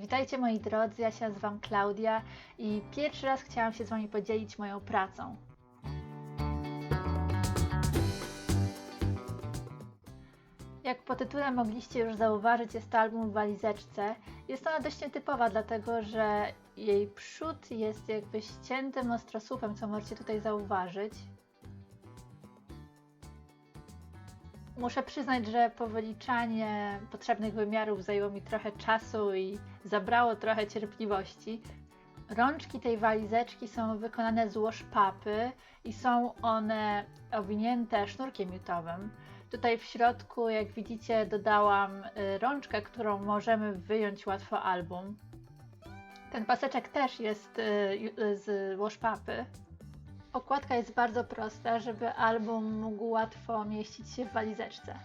Witajcie moi drodzy, ja się nazywam Klaudia i pierwszy raz chciałam się z Wami podzielić moją pracą. Jak po tytule mogliście już zauważyć, jest to album w walizeczce. Jest ona dość nietypowa, dlatego że jej przód jest jakby ściętym ostrosłupem, co możecie tutaj zauważyć. Muszę przyznać, że powyliczanie potrzebnych wymiarów zajęło mi trochę czasu i zabrało trochę cierpliwości. Rączki tej walizeczki są wykonane z łoszpapy i są one owinięte sznurkiem jutowym. Tutaj w środku, jak widzicie, dodałam y, rączkę, którą możemy wyjąć łatwo album. Ten paseczek też jest y, ju- z łoszpapy. Okładka jest bardzo prosta, żeby album mógł łatwo mieścić się w walizeczce.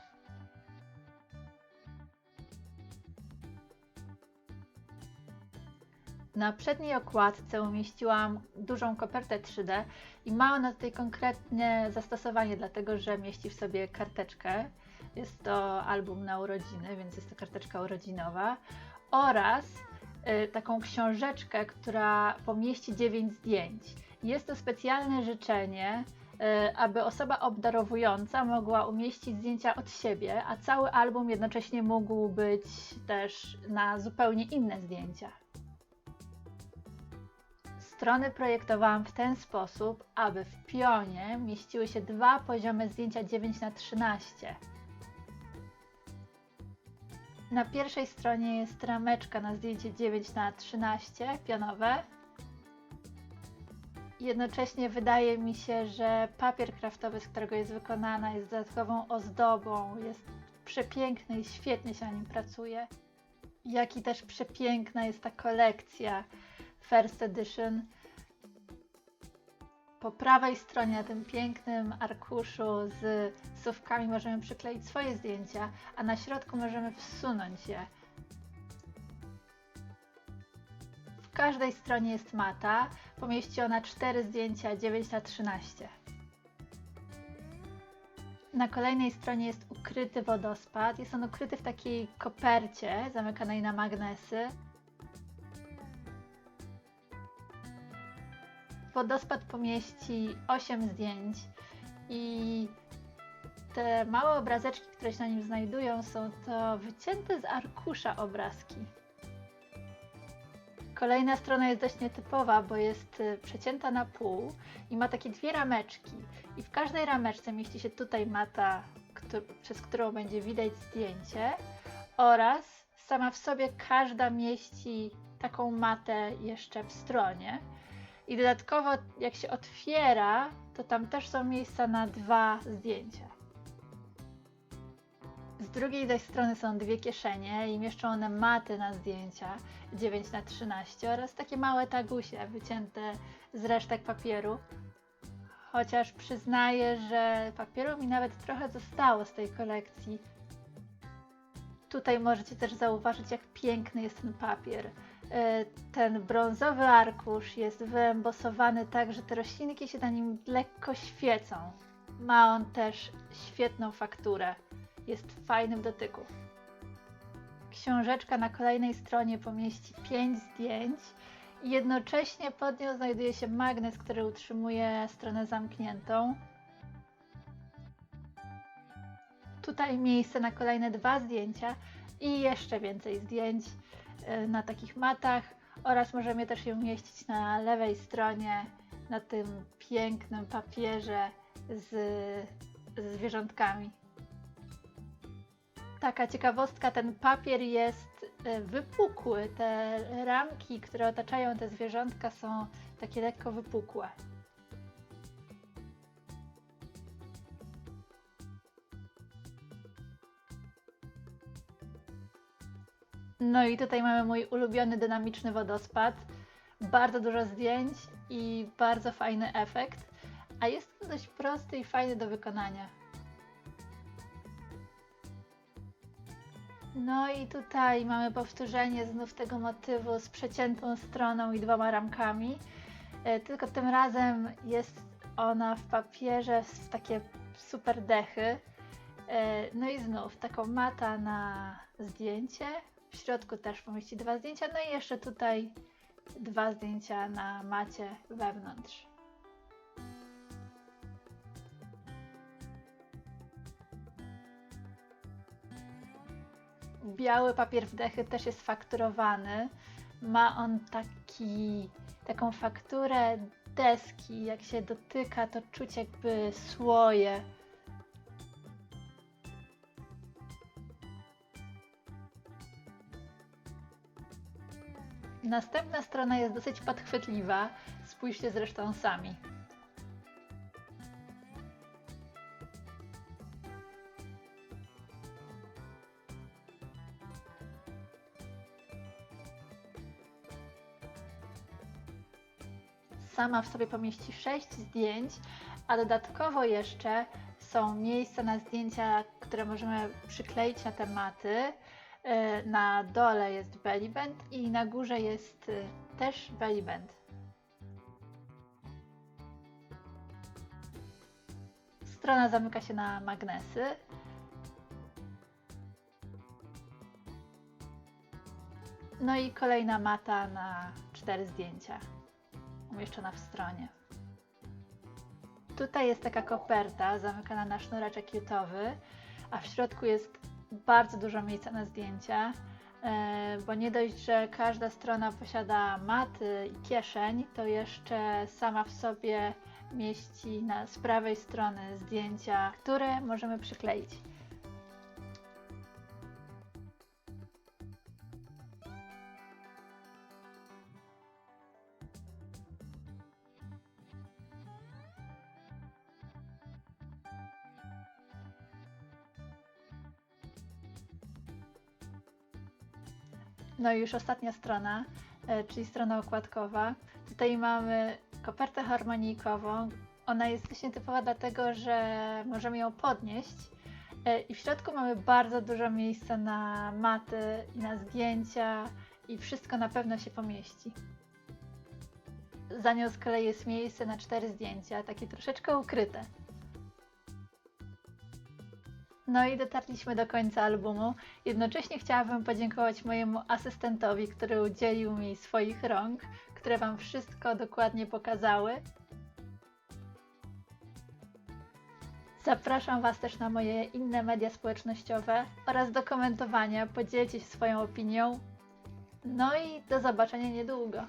Na przedniej okładce umieściłam dużą kopertę 3D i ma ona tutaj konkretne zastosowanie, dlatego że mieści w sobie karteczkę. Jest to album na urodziny, więc jest to karteczka urodzinowa oraz y, taką książeczkę, która pomieści 9 zdjęć. Jest to specjalne życzenie, y, aby osoba obdarowująca mogła umieścić zdjęcia od siebie, a cały album jednocześnie mógł być też na zupełnie inne zdjęcia. Strony projektowałam w ten sposób, aby w pionie mieściły się dwa poziomy zdjęcia 9 na 13 Na pierwszej stronie jest rameczka na zdjęcie 9 na 13 pionowe. Jednocześnie wydaje mi się, że papier kraftowy, z którego jest wykonana, jest dodatkową ozdobą, jest przepiękny i świetnie się na nim pracuje. Jak i też przepiękna jest ta kolekcja First Edition. Po prawej stronie na tym pięknym arkuszu z słówkami możemy przykleić swoje zdjęcia, a na środku możemy wsunąć je. W każdej stronie jest mata. Pomieści ona 4 zdjęcia 9 na 13 Na kolejnej stronie jest ukryty wodospad. Jest on ukryty w takiej kopercie zamykanej na magnesy. Wodospad pomieści 8 zdjęć i te małe obrazeczki, które się na nim znajdują, są to wycięte z arkusza obrazki. Kolejna strona jest dość nietypowa, bo jest y, przecięta na pół i ma takie dwie rameczki. I w każdej rameczce mieści się tutaj mata, przez którą będzie widać zdjęcie oraz sama w sobie każda mieści taką matę jeszcze w stronie. I dodatkowo, jak się otwiera, to tam też są miejsca na dwa zdjęcia. Z drugiej zaś strony są dwie kieszenie i mieszczą one maty na zdjęcia 9 na 13 oraz takie małe tagusie wycięte z resztek papieru. Chociaż przyznaję, że papieru mi nawet trochę zostało z tej kolekcji. Tutaj możecie też zauważyć, jak piękny jest ten papier. E, Ten brązowy arkusz jest wyembosowany tak, że te roślinki się na nim lekko świecą. Ma on też świetną fakturę. Jest w dotyku. Książeczka na kolejnej stronie pomieści 5 zdjęć i jednocześnie pod nią znajduje się magnes, który utrzymuje stronę zamkniętą. Tutaj miejsce na kolejne dwa zdjęcia i jeszcze więcej zdjęć e, na takich matach oraz możemy też je umieścić na lewej stronie na tym pięknym papierze z zwierzątkami. Taka ciekawostka, ten papier jest e, wypukły. Te ramki, które otaczają te zwierzątka są takie lekko wypukłe. No i tutaj mamy mój ulubiony dynamiczny wodospad. Bardzo dużo zdjęć i bardzo fajny efekt, a jest to dość prosty i fajny do wykonania. No i tutaj mamy powtórzenie znów tego motywu z przeciętą stroną i dwoma ramkami. E, Tylko tym razem jest ona w papierze w takie super dechy. E, No i znów taką mata na zdjęcie, W środku też pomieści dwa zdjęcia, no i jeszcze tutaj dwa zdjęcia na macie wewnątrz. Biały papier wdechy też jest fakturowany. Ma on taki, taką fakturę deski. Jak się dotyka, to czuć jakby słoje. Następna strona jest dosyć podchwytliwa. Spójrzcie zresztą sami. Sama w sobie pomieści 6 zdjęć, a dodatkowo jeszcze są miejsca na zdjęcia, które możemy przykleić na tematy. E, Na dole jest belly band i na górze jest e, też belly band. Strona zamyka się na magnesy. No i kolejna mata na cztery zdjęcia, umieszczona w stronie. Tutaj jest taka koperta zamykana na sznureczek jutowy, a w środku jest bardzo dużo miejsca na zdjęcia, e, bo nie dość, że każda strona posiada maty i kieszeń, to jeszcze sama w sobie mieści na, z prawej strony zdjęcia, które możemy przykleić. No i już ostatnia strona, e, czyli strona okładkowa. Tutaj mamy kopertę harmonijkową. Ona jest właśnie typowa dlatego, że możemy ją podnieść e, i w środku mamy bardzo dużo miejsca na maty i na zdjęcia i wszystko na pewno się pomieści. Za nią z kolei jest miejsce na cztery zdjęcia, takie troszeczkę ukryte. No i dotarliśmy do końca albumu. Jednocześnie chciałabym podziękować mojemu asystentowi, który udzielił mi swoich rąk, które Wam wszystko dokładnie pokazały. Zapraszam Was też na moje inne media społecznościowe oraz do komentowania. Podzielcie się swoją opinią. No i do zobaczenia niedługo.